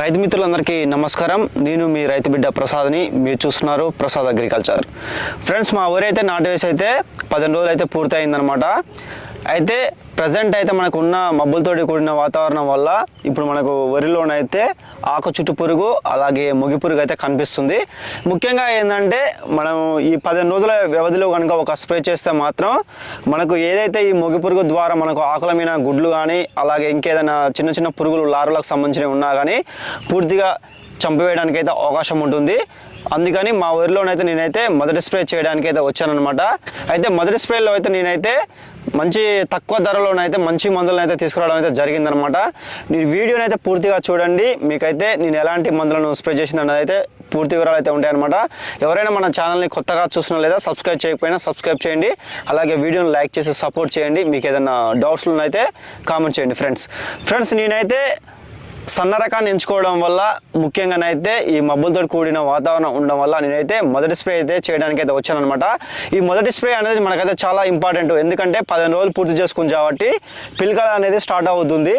రైతు మిత్రులందరికీ నమస్కారం. నేను మీ రైతు బిడ్డ ప్రసాద్ని. మీరు చూస్తున్నారు ప్రసాద్ అగ్రికల్చర్. ఫ్రెండ్స్ మా ఊరైతే నాటు వేసి అయితే పదిహేను రోజులు అయితే పూర్తయిందనమాట అయితే ప్రజెంట్ అయితే మనకు ఉన్న మబ్బులతోటి కూడిన వాతావరణం వల్ల ఇప్పుడు మనకు వరిలోనైతే ఆకు చుట్టు పురుగు అలాగే ముగి పురుగు అయితే కనిపిస్తుంది. ముఖ్యంగా ఏంటంటే మనం ఈ పదిహేను రోజుల వ్యవధిలో కనుక ఒక స్ప్రే చేస్తే మాత్రం మనకు ఏదైతే ఈ ముగి పురుగు ద్వారా మనకు ఆకుల మీద గుడ్లు కానీ అలాగే ఇంకేదైనా చిన్న చిన్న పురుగులు లారులకు సంబంధించినవి ఉన్నా కానీ పూర్తిగా చంపివేయడానికి అయితే అవకాశం ఉంటుంది. అందుకని మా ఊరిలోనైతే నేనైతే మొదటి స్ప్రే చేయడానికి అయితే వచ్చానమాట అయితే మొదటి స్ప్రేలో అయితే నేనైతే మంచి తక్కువ ధరలోనైతే మంచి మందులను అయితే తీసుకురావడం అయితే జరిగిందనమాట. నేను వీడియోని అయితే పూర్తిగా చూడండి. మీకైతే నేను ఎలాంటి మందులను స్ప్రే చేసిందన్నది అయితే పూర్తి వివరాలు అయితే ఉంటాయన్నమాట. ఎవరైనా మన ఛానల్ని కొత్తగా చూస్తున్నా లేదా సబ్స్క్రైబ్ చేయకపోయినా సబ్స్క్రైబ్ చేయండి. అలాగే వీడియోని లైక్ చేసి సపోర్ట్ చేయండి. మీకు ఏదైనా డౌట్స్ అయితే కామెంట్ చేయండి ఫ్రెండ్స్. ఫ్రెండ్స్ నేనైతే సన్న రకాన్ని ఎంచుకోవడం వల్ల ముఖ్యంగానైతే ఈ మబ్బులతో కూడిన వాతావరణం ఉండడం వల్ల నేనైతే మొదటి స్ప్రే అయితే చేయడానికి అయితే వచ్చాను అనమాట ఈ మొదటి స్ప్రే అనేది మనకైతే చాలా ఇంపార్టెంట్. ఎందుకంటే పదిహేను రోజులు పూర్తి చేసుకుని కాబట్టి పిలక అనేది స్టార్ట్ అవుతుంది.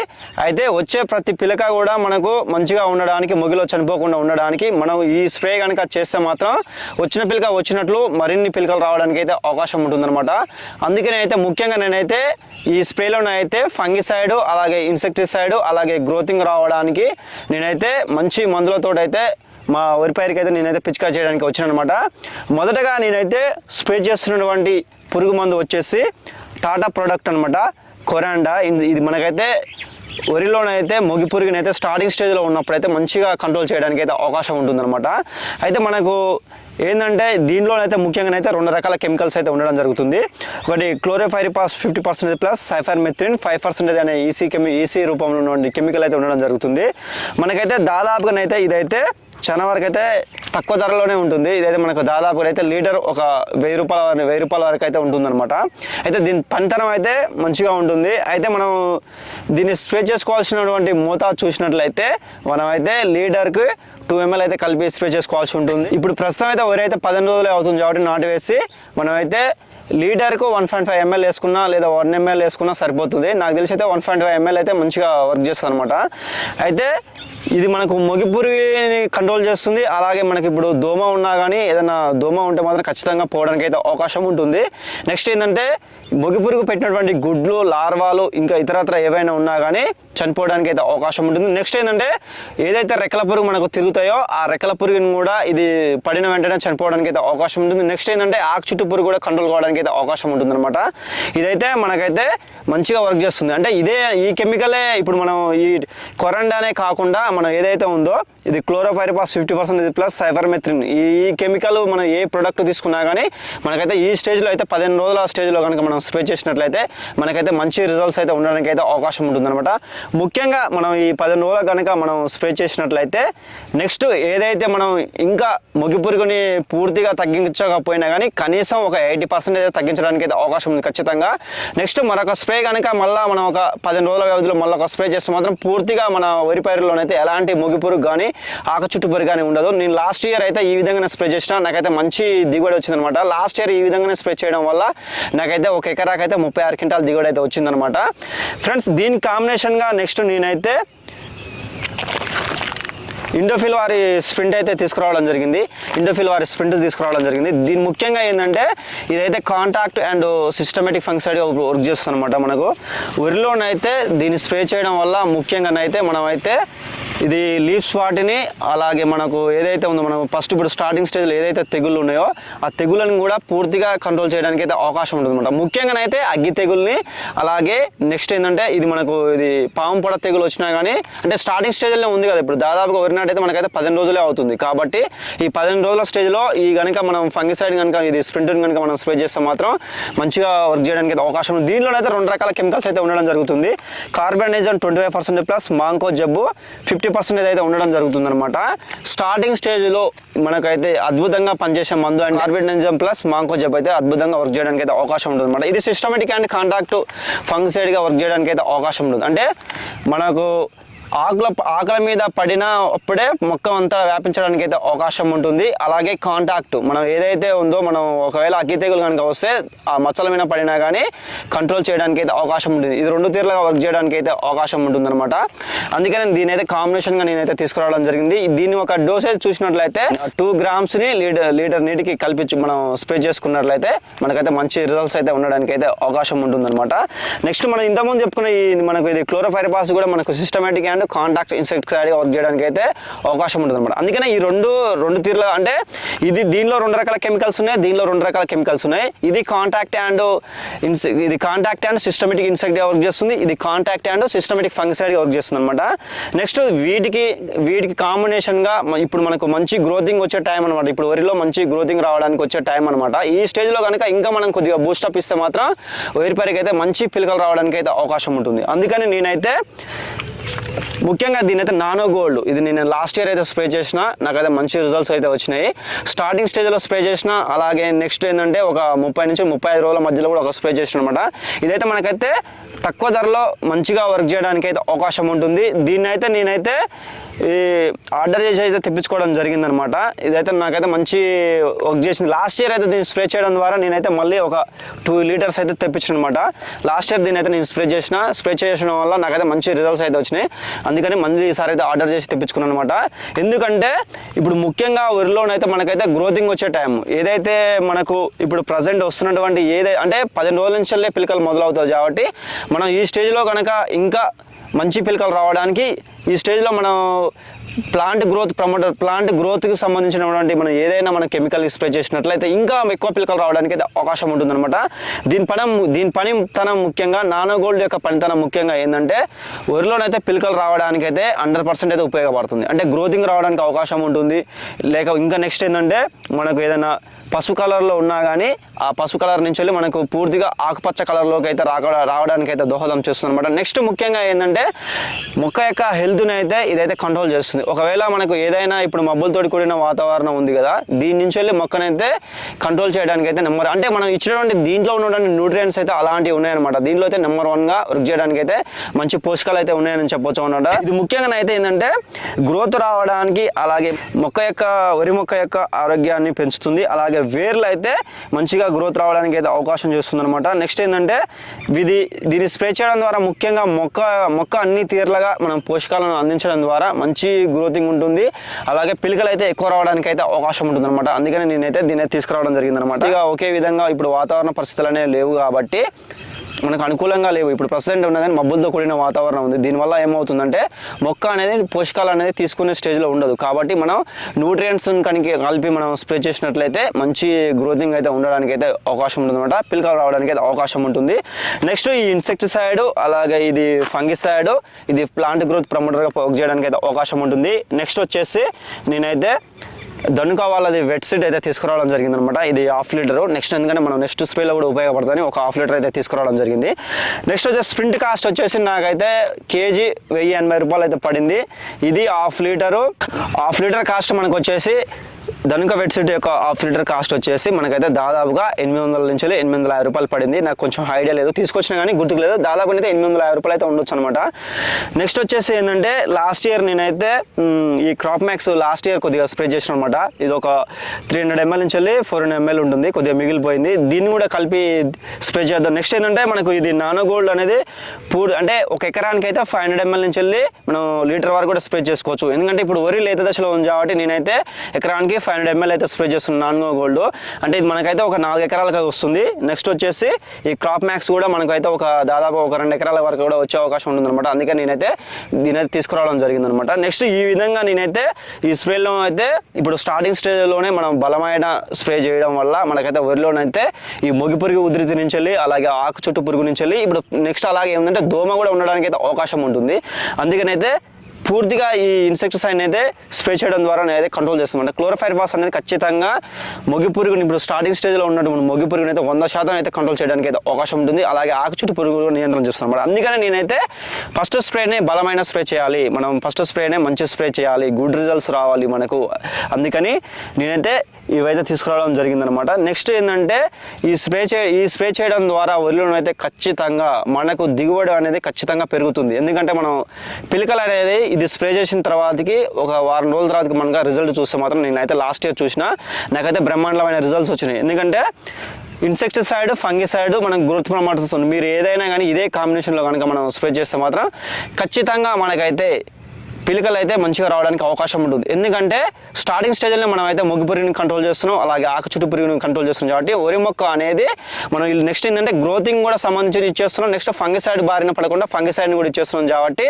అయితే వచ్చే ప్రతి పిలక కూడా మనకు మంచిగా ఉండడానికి మొగిలో చనిపోకుండా ఉండడానికి మనం ఈ స్ప్రే కనుక చేస్తే మాత్రం వచ్చిన పిలక వచ్చినట్లు మరిన్ని పిలకలు రావడానికి అయితే అవకాశం ఉంటుందన్నమాట. అందుకే నేనైతే ముఖ్యంగా నేనైతే ఈ స్ప్రేలోనైతే ఫంగిసైడ్ అలాగే ఇన్సెక్టిసైడ్ అలాగే గ్రోతింగ్ రావడానికి నేనైతే మంచి మందులతో అయితే మా వరి పైరుకి అయితే నేనైతే పిచికా చేయడానికి వచ్చానమాట అనమాట మొదటగా నేనైతే స్ప్రే చేస్తున్నటువంటి పురుగు మందు వచ్చేసి టాటా ప్రోడక్ట్ అనమాట కొరాండా ఇది ఇది మనకైతే వరిలోనైతే మొగి పురుగునైతే స్టార్టింగ్ స్టేజ్లో ఉన్నప్పుడైతే మంచిగా కంట్రోల్ చేయడానికి అయితే అవకాశం ఉంటుందన్నమాట. అయితే మనకు ఏంటంటే దీనిలోనైతే ముఖ్యంగా అయితే రెండు రకాల కెమికల్స్ అయితే ఉండడం జరుగుతుంది. ఒకటి chlorpyrifos fifty percentage plus cypermethrin five percentage అనే ఈసీ కెమి ఈసీ రూపంలో ఉన్న కెమికల్ అయితే ఉండడం జరుగుతుంది. మనకైతే దాదాపుగానైతే ఇదైతే చాలా వరకు అయితే తక్కువ ధరలోనే ఉంటుంది. ఇదైతే మనకు దాదాపుగా అయితే లీటర్ ఒక వెయ్యి రూపాయల వెయ్యి రూపాయల వరకు అయితే ఉంటుందన్నమాట. అయితే దీని పనితనం అయితే మంచిగా ఉంటుంది. అయితే మనం దీన్ని స్ప్రే చేసుకోవాల్సినటువంటి మోతాదు చూసినట్లయితే మనం అయితే లీటర్కి టూ ఎంఎల్ అయితే కలిపి స్ప్రే చేసుకోవాల్సి ఉంటుంది. ఇప్పుడు ప్రస్తుతం అయితే ఎవరైతే పదిహేను రోజులే అవుతుంది కాబట్టి నాటు వేసి మనమైతే లీటర్కు వన్ పాయింట్ ఫైవ్ ఎంఎల్ వేసుకున్నా లేదా వన్ ఎంఎల్ వేసుకున్నా సరిపోతుంది. నాకు తెలిసి అయితే వన్ పాయింట్ ఫైవ్ ఎంఎల్ అయితే మంచిగా వర్క్ చేస్తుంది అనమాట అయితే ఇది మనకు మొగిపురిని కంట్రోల్ చేస్తుంది. అలాగే మనకి ఇప్పుడు దోమ ఉన్నా కానీ ఏదైనా దోమ ఉంటే మాత్రం ఖచ్చితంగా పోవడానికి అయితే అవకాశం ఉంటుంది. నెక్స్ట్ ఏంటంటే మొగిపురుగు పెట్టినటువంటి గుడ్లు లార్వాలు ఇంకా ఇతరత్ర ఏవైనా ఉన్నా కానీ చనిపోవడానికి అయితే అవకాశం ఉంటుంది. నెక్స్ట్ ఏంటంటే ఏదైతే రెక్కల పురుగు మనకు తిరుగుతాయో ఆ రెక్కల పురుగుని కూడా ఇది పడిన వెంటనే చనిపోవడానికి అయితే అవకాశం ఉంటుంది. నెక్స్ట్ ఏంటంటే ఆకు చుట్టూ పురుగు కూడా కంట్రోల్ కావడానికి అయితే అవకాశం ఉంటుంది అనమాట ఇదైతే మనకైతే మంచిగా వర్క్ చేస్తుంది. అంటే ఇదే ఈ కెమికలే ఇప్పుడు మనం ఈ కొరండానే కాకుండా మనం ఏదైతే ఉందో ఇది chlorpyrifos fifty percent plus cypermethrin ఈ ఈ కెమికల్ మనం ఏ ప్రొడక్ట్ తీసుకున్నా కానీ మనకైతే ఈ స్టేజ్లో అయితే పదిహేను రోజుల స్టేజ్లో కనుక మనం స్ప్రే చేసినట్లయితే మనకైతే మంచి రిజల్ట్స్ అయితే ఉండడానికి అయితే అవకాశం ఉంటుందన్నమాట. ముఖ్యంగా మనం ఈ పదిహేను రోజులు కనుక మనం స్ప్రే చేసినట్లయితే నెక్స్ట్ ఏదైతే మనం ఇంకా మొగి పురుగుని పూర్తిగా తగ్గించకపోయినా కానీ కనీసం ఒక ఎయిటీ పర్సెంట్ అయితే తగ్గించడానికి అయితే అవకాశం ఉంది ఖచ్చితంగా. నెక్స్ట్ మరొక స్ప్రే కనుక మళ్ళీ మనం ఒక పదిహేను రోజుల వ్యవధిలో మళ్ళీ ఒక స్ప్రే చేస్తే మాత్రం పూర్తిగా మన వరి పైరులోనైతే ఎలాంటి మొగి కానీ ఆక చుట్టుపురుగు కానీ ఉండదు. నేను లాస్ట్ ఇయర్ అయితే ఈ విధంగానే స్ప్రే చేసిన నాకైతే మంచి దిగుబడి వచ్చిందనమాట. లాస్ట్ ఇయర్ ఈ విధంగానే స్ప్రే చేయడం వల్ల నాకైతే ఒక ఎకరాకైతే ముప్పై ఆరు క్వింటాల్ దిగుబడి అయితే వచ్చిందనమాట. ఫ్రెండ్స్ దీని కాంబినేషన్గా నెక్స్ట్ నేనైతే ఇండోఫిల్ వారి స్ప్రింట్ అయితే తీసుకురావడం జరిగింది. ఇండోఫిల్ వారి స్ప్రింట్ తీసుకురావడం జరిగింది. దీని ముఖ్యంగా ఏంటంటే ఇదైతే contact and systemic fungicide work చేస్తుంది అనమాట మనకు. వరిలోనైతే దీన్ని స్ప్రే చేయడం వల్ల ముఖ్యంగానైతే మనమైతే ఇది లీవ్స్ వాటిని అలాగే మనకు ఏదైతే ఉందో మనం ఫస్ట్ ఇప్పుడు స్టార్టింగ్ స్టేజ్లో ఏదైతే తెగుళ్ళు ఉన్నాయో ఆ తెగుళ్ళని కూడా పూర్తిగా కంట్రోల్ చేయడానికి అయితే అవకాశం ఉంటుంది అనమాట ముఖ్యంగానైతే అగ్గి తెగుల్ని అలాగే నెక్స్ట్ ఏంటంటే ఇది మనకు ఇది పాము పొడ తెగులు వచ్చినా కానీ అంటే స్టార్టింగ్ స్టేజ్లో ఉంది కదా ఇప్పుడు. దాదాపుగా వరినాటైతే మనకైతే పదిహేను రోజులే అవుతుంది. కాబట్టి ఈ పదిహేను రోజుల స్టేజ్లో ఈ కనుక మనం ఫంగిసైడ్ కనుక ఇది స్ప్రింట్ కనుక మనం స్ప్రే చేస్తే మాత్రం మంచిగా వర్క్ చేయడానికి అయితే అవకాశం ఉంది. దీనిలోనైతే రెండు రకాల కెమికల్స్ అయితే ఉండడం జరుగుతుంది. Carbendazim twenty five percent plus mancozeb fifty percentage అయితే ఉండడం జరుగుతుంది అనమాట స్టార్టింగ్ స్టేజ్లో మనకైతే అద్భుతంగా పనిచేసే మందు అండ్ కార్బనైజం ప్లస్ మాంకో జబ్బు అయితే అద్భుతంగా వర్క్ చేయడానికి అయితే అవకాశం ఉంటుంది అనమాట ఇది సిస్టమేటిక్ అండ్ కాంటాక్ట్ ఫంగిసైడ్గా వర్క్ చేయడానికి అయితే అవకాశం ఉంటుంది. అంటే మనకు ఆకుల ఆకుల మీద పడిన అప్పుడే మొక్క అంతా వ్యాపించడానికి అయితే అవకాశం ఉంటుంది. అలాగే కాంటాక్ట్ మనం ఏదైతే ఉందో మనం ఒకవేళ అగ్గి తెగులు కనుక వస్తే ఆ మచ్చల మీద పడినా కానీ కంట్రోల్ చేయడానికి అయితే అవకాశం ఉంటుంది. ఇది రెండు తీరులుగా వర్క్ చేయడానికి అయితే అవకాశం ఉంటుంది అనమాట అందుకని దీని అయితే కాంబినేషన్గా నేనైతే తీసుకురావడం జరిగింది. దీని ఒక డోసేజ్ చూసినట్లయితే టూ గ్రామ్స్ని లీటర్ లీటర్ నీటికి కల్పించి మనం స్ప్రే చేసుకున్నట్లయితే మనకైతే మంచి రిజల్ట్స్ అయితే ఉండడానికి అయితే అవకాశం ఉంటుందన్నమాట. నెక్స్ట్ మనం ఇంతకుముందు చెప్పుకున్న ఈ మనకు ఇది క్లోరోఫైరిపాస్ కూడా మనకు systemic and contact insecticide work చేయడానికి అయితే అవకాశం ఉంటుంది అనమాట అందుకనే ఈ రెండు రెండు తీరులో అంటే ఇది దీనిలో రెండు రకాల కెమికల్స్ ఉన్నాయి దీనిలో రెండు రకాల కెమికల్స్ ఉన్నాయి. ఇది కాంటాక్ట్ అండ్ ఇది contact and systemic insect work చేస్తుంది. ఇది contact and systemic fungicide work చేస్తుంది అనమాట నెక్స్ట్ వీటికి వీటికి కాంబినేషన్గా ఇప్పుడు మనకు మంచి గ్రోతింగ్ వచ్చే టైం అనమాట ఇప్పుడు వరిలో మంచి గ్రోతింగ్ రావడానికి వచ్చే టైం అనమాట ఈ స్టేజ్లో కనుక ఇంకా మనం కొద్దిగా బూస్టప్ ఇస్తే మాత్రం వరి పరికి అయితే మంచి పిలకలు రావడానికి అయితే అవకాశం ఉంటుంది. అందుకని నేనైతే ముఖ్యంగా దీని అయితే నానో గోల్డ్. ఇది నేను లాస్ట్ ఇయర్ అయితే స్ప్రే చేసిన నాకైతే మంచి రిజల్ట్స్ అయితే వచ్చినాయి. స్టార్టింగ్ స్టేజ్లో స్ప్రే చేసిన అలాగే నెక్స్ట్ ఏంటంటే ఒక ముప్పై నుంచి ముప్పై ఐదు రోజుల మధ్యలో కూడా ఒక స్ప్రే చేసిన అనమాట ఇదైతే మనకైతే తక్కువ ధరలో మంచిగా వర్క్ చేయడానికి అయితే అవకాశం ఉంటుంది. దీన్ని అయితే నేనైతే ఈ ఆర్డర్ చేసి అయితే తెప్పించుకోవడం జరిగిందనమాట. ఇదైతే నాకైతే మంచి వర్క్ చేసింది. లాస్ట్ ఇయర్ అయితే దీన్ని స్ప్రే చేయడం ద్వారా నేనైతే మళ్ళీ ఒక టూ లీటర్స్ అయితే తెప్పించిన అనమాట లాస్ట్ ఇయర్ దీని అయితే నేను స్ప్రే చేసిన స్ప్రే చేయడం వల్ల నాకైతే మంచి రిజల్ట్స్ అయితే వచ్చినాయి. అందుకని మళ్ళీ ఈసారి అయితే ఆర్డర్ చేసి తెప్పించుకున్నాను అనమాట ఎందుకంటే ఇప్పుడు ముఖ్యంగా వరిలోనైతే మనకైతే గ్రోతింగ్ వచ్చే టైం ఏదైతే మనకు ఇప్పుడు ప్రజెంట్ వస్తున్నటువంటి ఏదైతే అంటే పదిహేను రోజుల నుంచి పిలకలు మొదలవుతాయి కాబట్టి మనం ఈ స్టేజ్లో కనుక ఇంకా మంచి పిలకలు రావడానికి ఈ స్టేజ్లో మనం ప్లాంట్ గ్రోత్ ప్రమోటర్ ప్లాంట్ గ్రోత్కి సంబంధించినటువంటి మనం ఏదైనా మనం కెమికల్ స్ప్రే చేసినట్లయితే ఇంకా ఎక్కువ పిలకలు రావడానికి అయితే అవకాశం ఉంటుందన్నమాట. దీని పని దీని పని తన ముఖ్యంగా నానో గోల్డ్ యొక్క పనితనం ముఖ్యంగా ఏంటంటే వరిలోనైతే పిలకలు రావడానికి అయితే హండ్రెడ్ పర్సెంట్ అయితే ఉపయోగపడుతుంది. అంటే గ్రోతింగ్ రావడానికి అవకాశం ఉంటుంది. లేక ఇంకా నెక్స్ట్ ఏంటంటే మనకు ఏదైనా పసుపు కలర్లో ఉన్నా కానీ ఆ పసుపు కలర్ నుంచి వెళ్ళి మనకు పూర్తిగా ఆకుపచ్చ కలర్లోకి అయితే రాక రావడానికి అయితే దోహదం చేస్తుంది అనమాట నెక్స్ట్ ముఖ్యంగా ఏంటంటే మొక్క యొక్క హెల్త్ని అయితే ఇదైతే కంట్రోల్ చేస్తుంది. ఒకవేళ మనకు ఏదైనా ఇప్పుడు మబ్బులతోటి కూడిన వాతావరణం ఉంది కదా దీని నుంచి వెళ్ళి మొక్కనైతే కంట్రోల్ చేయడానికి అయితే నెంబర్ అంటే మనం ఇచ్చినటువంటి దీంట్లో ఉన్నటువంటి న్యూట్రియంట్స్ అయితే అలాంటివి ఉన్నాయన్నమాట. దీంట్లో అయితే నెంబర్ వన్గా వర్క్ చేయడానికి అయితే మంచి పోషకాలు అయితే ఉన్నాయని చెప్పొచ్చు అనమాట ఇది ముఖ్యంగా అయితే ఏంటంటే గ్రోత్ రావడానికి అలాగే మొక్క యొక్క వరి మొక్క యొక్క ఆరోగ్యాన్ని పెంచుతుంది. అలాగే వేర్లు అయితే మంచిగా గ్రోత్ రావడానికి అయితే అవకాశం చేస్తుంది అనమాట నెక్స్ట్ ఏంటంటే ఇది దీన్ని స్ప్రే చేయడం ద్వారా ముఖ్యంగా మొక్క మొక్క అన్ని తీర్లగా మనం పోషకాలను అందించడం ద్వారా మంచి గ్రోతింగ్ ఉంటుంది. అలాగే పిలకలు అయితే ఎక్కువ రావడానికి అయితే అవకాశం ఉంటుంది అనమాట అందుకని నేనైతే దీన్ని తీసుకురావడం జరిగింది అనమాట ఇక ఒకే విధంగా ఇప్పుడు వాతావరణ పరిస్థితులు అనేవి లేవు కాబట్టి మనకు అనుకూలంగా లేవు. ఇప్పుడు ప్రెసెంట్ ఉన్నదని మబ్బులతో కూడిన వాతావరణం ఉంది. దీనివల్ల ఏమవుతుందంటే మొక్క అనేది పోషకాలు అనేది తీసుకునే స్టేజ్లో ఉండదు. కాబట్టి మనం న్యూట్రియంట్స్ కనుక కలిపి మనం స్ప్రే చేసినట్లయితే మంచి గ్రోతింగ్ అయితే ఉండడానికి అయితే అవకాశం ఉంటుంది అనమాట పిలకలు రావడానికి అయితే అవకాశం ఉంటుంది. నెక్స్ట్ ఈ ఇన్సెక్టిసైడ్ అలాగే ఇది ఫంగిసైడ్ ఇది ప్లాంట్ గ్రోత్ ప్రమోటర్గా వర్క్ చేయడానికి అయితే అవకాశం ఉంటుంది. నెక్స్ట్ వచ్చేసి నేనైతే దనుక వాళ్ళది వెట్ సీట్ అయితే తీసుకురావడం జరిగింది అనమాట ఇది హాఫ్ లీటర్ నెక్స్ట్ ఎందుకంటే మనం నెక్స్ట్ స్ప్రేలో కూడా ఉపయోగపడుతుంది. ఒక హాఫ్ లీటర్ అయితే తీసుకురావడం జరిగింది. నెక్స్ట్ వచ్చేసి స్ప్రింట్ కాస్ట్ వచ్చేసి నాకైతే కేజీ వెయ్యి ఎనభై రూపాయలు అయితే పడింది. ఇది half litre half litre cost మనకు వచ్చేసి ధనుక వెట్ సీట్ యొక్క హాఫ్ లీటర్ కాస్ట్ వచ్చేసి మనకైతే దాదాపుగా ఎనిమిది వందల నుంచి ఎనిమిది వందల యాభై రూపాయలు పడింది. నాకు కొంచెం ఐడియా లేదు. తీసుకొచ్చినా కానీ గుర్తుకు లేదు. దాదాపు అయితే ఎనిమిది వందల యాభై రూపాయలు అయితే ఉండొచ్చు అనమాట నెక్స్ట్ వచ్చేసి ఏంటంటే లాస్ట్ ఇయర్ నేనైతే ఈ క్రాప్ మ్యాక్స్ లాస్ట్ ఇయర్ కొద్దిగా స్ప్రే చేసిన అనమాట ఇది ఒక త్రీ హండ్రెడ్ ఎంఎల్ నుంచి వెళ్ళి ఫోర్ హండ్రెడ్ ఎంఎల్ ఉంటుంది. కొద్దిగా మిగిలిపోయింది. దీన్ని కూడా కలిపి స్ప్రే చేద్దాం. నెక్స్ట్ ఏంటంటే మనకు ఇది నానో గోల్డ్ అనేది పూర్ అంటే ఒక ఎకరానికి అయితే ఫైవ్ హండ్రెడ్ ఎంఎల్ నుంచి వెళ్ళి మనం లీటర్ వరకు కూడా స్ప్రే చేసుకోవచ్చు. ఎందుకంటే ఇప్పుడు వరి లేత దశలో ఉంది కాబట్టి నేనైతే ఎకరానికి ఫైవ్ హండ్రెడ్ ఎంఎల్ అయితే స్ప్రే చేస్తున్నాను నాన్గో గోల్డ్ అంటే ఇది మనకైతే ఒక నాలుగు ఎకరాలకు వస్తుంది. నెక్స్ట్ వచ్చేసి ఈ క్రాప్ మ్యాక్స్ కూడా మనకైతే ఒక దాదాపు ఒక రెండు ఎకరాల వరకు కూడా వచ్చే అవకాశం ఉంటుందన్నమాట. అందుకే నేనైతే దీని తీసుకురావడం తీసుకురావడం జరిగిందనమాట నెక్స్ట్ ఈ విధంగా నేనైతే ఈ స్ప్రేలో అయితే ఇప్పుడు స్టార్టింగ్ స్టేజ్లోనే మనం బలమైన స్ప్రే చేయడం వల్ల మనకైతే వరిలోనైతే ఈ మొగి పురుగు ఉధృతి నుంచి వెళ్ళి అలాగే ఆకు చుట్టూ పురుగు నుంచి వెళ్ళి ఇప్పుడు నెక్స్ట్ అలాగే ఏంటంటే దోమ కూడా ఉండడానికి అయితే అవకాశం ఉంటుంది. అందుకనైతే పూర్తిగా ఈ ఇన్సెక్టిసైడ్ అయితే స్ప్రే చేయడం ద్వారా నేనైతే కంట్రోల్ చేస్తాను అంటే క్లోరోఫైర్ బాస్ అనేది ఖచ్చితంగా మొగి పురుగుని ఇప్పుడు స్టార్టింగ్ స్టేజ్లో ఉన్నటువంటి మొగి పురుగుని అయితే వంద శాతం అయితే కంట్రోల్ చేయడానికి అయితే అవకాశం ఉంటుంది. అలాగే ఆకు చుట్టూ పురుగు నియంత్రణ చేస్తున్నాం అన్నమాట అందుకని నేనైతే ఫస్ట్ స్ప్రేనే బలమైన స్ప్రే చేయాలి. మనం ఫస్ట్ స్ప్రేనే మంచి స్ప్రే చేయాలి. గుడ్ రిజల్ట్స్ రావాలి మనకు. అందుకని నేనైతే ఇవైతే తీసుకురావడం జరిగిందనమాట నెక్స్ట్ ఏంటంటే ఈ స్ప్రే చే ఈ స్ప్రే చేయడం ద్వారా వరిలో అయితే ఖచ్చితంగా మనకు దిగుబడి అనేది ఖచ్చితంగా పెరుగుతుంది. ఎందుకంటే మనం పిలకలు అనేది ఇది స్ప్రే చేసిన తర్వాతకి ఒక వారం రోజుల తర్వాత మనకు రిజల్ట్ చూస్తే మాత్రం నేనైతే లాస్ట్ ఇయర్ చూసిన నాకైతే బ్రహ్మాండమైన రిజల్ట్స్ వచ్చినాయి. ఎందుకంటే ఇన్సెక్టిసైడ్ ఫంగిసైడ్ మనకు గ్రోత్ ప్రమాణం వస్తుంది. మీరు ఏదైనా కానీ ఇదే కాంబినేషన్లో కనుక మనం స్ప్రే చేస్తే మాత్రం ఖచ్చితంగా మనకైతే పిలికలు అయితే మంచిగా రావడానికి అవకాశం ఉంటుంది. ఎందుకంటే స్టార్టింగ్ స్టేజ్లో మనం అయితే మొగ్గు పురుగుని కంట్రోల్ చేస్తున్నాం. అలాగే ఆకు చుట్టూ పురుగుని కంట్రోల్ చేస్తున్నాం. కాబట్టి వరి మొక్క అనేది మనం నెక్స్ట్ ఏంటంటే గ్రోతింగ్ కూడా సంబంధించి ఇచ్చేస్తున్నాం నెక్స్ట్ ఫంగిసైడ్ బారిన పడకుండా ఫంగిసైడ్ని కూడా ఇచ్చేస్తున్నాం కాబట్టి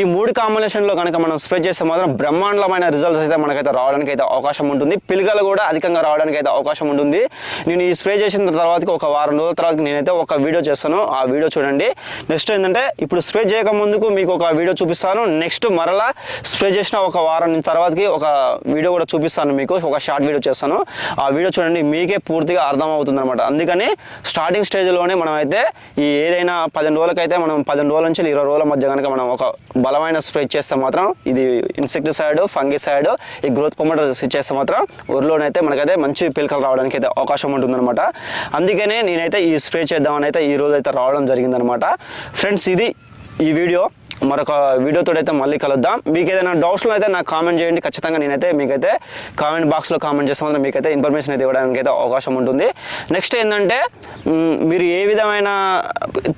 ఈ మూడు కాంబినేషన్లో కనుక మనం స్ప్రే చేస్తే మాత్రం బ్రహ్మాండమైన రిజల్ట్స్ అయితే మనకైతే రావడానికి అయితే అవకాశం ఉంటుంది. పిలికలు కూడా అధికంగా రావడానికి అయితే అవకాశం ఉంటుంది. నేను ఈ స్ప్రే చేసిన తర్వాతకి ఒక వారం రోజుల తర్వాత నేనైతే ఒక వీడియో చేస్తాను. ఆ వీడియో చూడండి. నెక్స్ట్ ఏంటంటే ఇప్పుడు స్ప్రే చేయక ముందుకు మీకు ఒక వీడియో చూపిస్తాను. నెక్స్ట్ మరలా స్ప్రే చేసిన ఒక వారం తర్వాతకి ఒక వీడియో కూడా చూపిస్తాను మీకు. ఒక షార్ట్ వీడియో చేస్తాను. ఆ వీడియో చూడండి మీకే పూర్తిగా అర్థమవుతుంది అనమాట అందుకని స్టార్టింగ్ స్టేజ్లోనే మనం అయితే ఈ ఏదైనా పదిహేను రోజులకైతే మనం పదిహేను రోజుల నుంచి ఇరవై రోజుల మధ్య కనుక మనం ఒక బలమైన స్ప్రే చేస్తే మాత్రం ఇది ఇన్సెక్టిసైడ్ ఫంగిసైడ్ ఈ గ్రోత్ ప్రొమోటర్స్ చేస్తే మాత్రం ఊరిలోనైతే మనకైతే మంచి పిలకలు రావడానికి అయితే అవకాశం ఉంటుందన్నమాట. అందుకనే నేనైతే ఈ స్ప్రే చేద్దామని అయితే ఈ రోజు అయితే రావడం జరిగిందనమాట ఫ్రెండ్స్ ఇది ఈ వీడియో. మరొక వీడియోతో అయితే మళ్ళీ కలుద్దాం. మీకు ఏదైనా డౌట్స్లో అయితే నాకు కామెంట్ చేయండి. ఖచ్చితంగా నేనైతే మీకైతే కామెంట్ బాక్స్లో కామెంట్ చేస్తే. మీకైతే ఇన్ఫర్మేషన్ అయితే ఇవ్వడానికి అయితే అవకాశం ఉంటుంది. నెక్స్ట్ ఏంటంటే మీరు ఏ విధమైన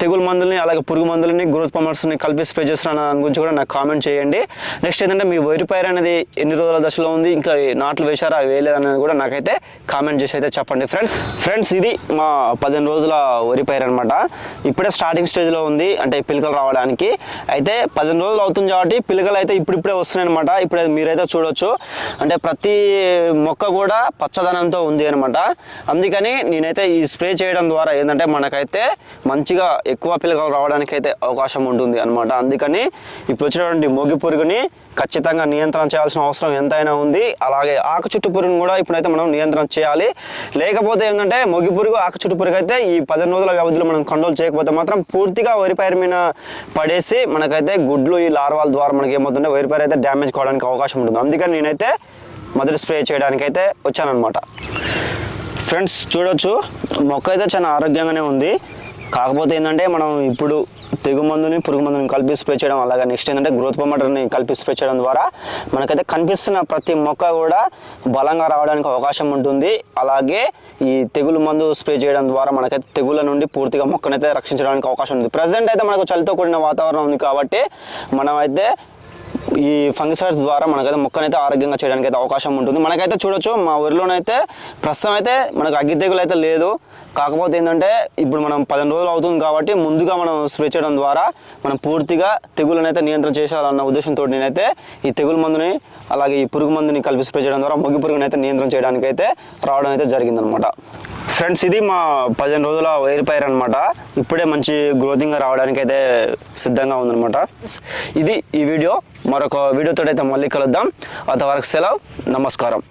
తెగులు మందుల్ని అలాగే పురుగు మందులని గ్రోత్ పమర్స్ని కలిపి స్ప్రే చేస్తున్న దాని గురించి కూడా నాకు కామెంట్ చేయండి. నెక్స్ట్ ఏంటంటే మీ వరి అనేది ఎన్ని రోజుల దశలో ఉంది? ఇంకా నాట్లు వేశారా? వేయలేదు అనేది కూడా నాకైతే కామెంట్ చేసి అయితే చెప్పండి. ఫ్రెండ్స్ ఫ్రెండ్స్ ఇది మా పదిహేను రోజుల వరి పైరు అనమాట ఇప్పుడే స్టార్టింగ్ స్టేజ్లో ఉంది. అంటే పిలకలు రావడానికి. అయితే పదిహేను రోజులు అవుతుంది కాబట్టి పిలకలు అయితే ఇప్పుడిప్పుడే వస్తున్నాయి అనమాట ఇప్పుడు మీరైతే చూడొచ్చు. అంటే ప్రతి మొక్క కూడా పచ్చదనంతో ఉంది అనమాట అందుకని నేనైతే ఈ స్ప్రే చేయడం ద్వారా ఏంటంటే మనకైతే మంచిగా ఎక్కువ పిలకలు రావడానికి అయితే అవకాశం ఉంటుంది అనమాట అందుకని ఇప్పుడు వచ్చినటువంటి మోగి పురుగుని ఖచ్చితంగా నియంత్రణ చేయాల్సిన అవసరం ఎంతైనా ఉంది. అలాగే ఆకు చుట్టు పురుగుని కూడా ఇప్పుడైతే మనం నియంత్రణ చేయాలి. లేకపోతే ఏంటంటే మొగి పురుగు ఆకు చుట్టు పురుగు అయితే ఈ పదిహేను రోజుల వ్యవధిలో మనం కంట్రోల్ చేయకపోతే మాత్రం పూర్తిగా వరి పైరు మీద పడేసి మనకైతే గుడ్లు ఈ లార్వాల ద్వారా మనకి ఏమవుతుంటే వరి పైరు అయితే డ్యామేజ్ కావడానికి అవకాశం ఉంటుంది. అందుకని నేనైతే మొదటి స్ప్రే చేయడానికి అయితే వచ్చానమాట ఫ్రెండ్స్ చూడొచ్చు. మొక్క అయితే చాలా ఆరోగ్యంగానే ఉంది. కాకపోతే ఏంటంటే మనం ఇప్పుడు తెగు మందుని పురుగు మందుని కలిపి స్ప్రే చేయడం అలాగే నెక్స్ట్ ఏంటంటే గ్రోత్ ప్రొమోటర్ని కలిపి స్ప్రే చేయడం ద్వారా మనకైతే కనిపిస్తున్న ప్రతి మొక్క కూడా బలంగా రావడానికి అవకాశం ఉంటుంది. అలాగే ఈ తెగులు మందు స్ప్రే చేయడం ద్వారా మనకైతే తెగుల నుండి పూర్తిగా మొక్కనైతే రక్షించడానికి అవకాశం ఉంది. ప్రజెంట్ అయితే మనకు చలితో కూడిన వాతావరణం ఉంది కాబట్టి మనమైతే ఈ ఫంగిసైడ్స్ ద్వారా మనకైతే మొక్కనైతే ఆరోగ్యంగా చేయడానికి అయితే అవకాశం ఉంటుంది. మనకైతే చూడొచ్చు మా ఊరిలోనైతే ప్రస్తుతం అయితే మనకు అగ్గి తెగులు అయితే లేదు. కాకపోతే ఏంటంటే ఇప్పుడు మనం పదిహేను రోజులు అవుతుంది కాబట్టి ముందుగా మనం స్ప్రే చేయడం ద్వారా మనం పూర్తిగా తెగులను అయితే నియంత్రణ చేయాలన్న ఉద్దేశంతో నేనైతే ఈ తెగులు మందుని అలాగే ఈ పురుగు మందుని కలిపి స్ప్రే చేయడం ద్వారా మొగ్గు పురుగుని అయితే నియంత్రణ చేయడానికి అయితే రావడం అయితే జరిగిందనమాట. ఫ్రెండ్స్ ఇది మా పదిహేను రోజుల వైర్ పైర్ అనమాట ఇప్పుడే మంచి గ్రోతింగ్ రావడానికి అయితే సిద్ధంగా ఉందనమాట ఇది ఈ వీడియో. మరొక వీడియోతో అయితే మళ్ళీ కలుద్దాం. అంతవరకు సెలవు. నమస్కారం.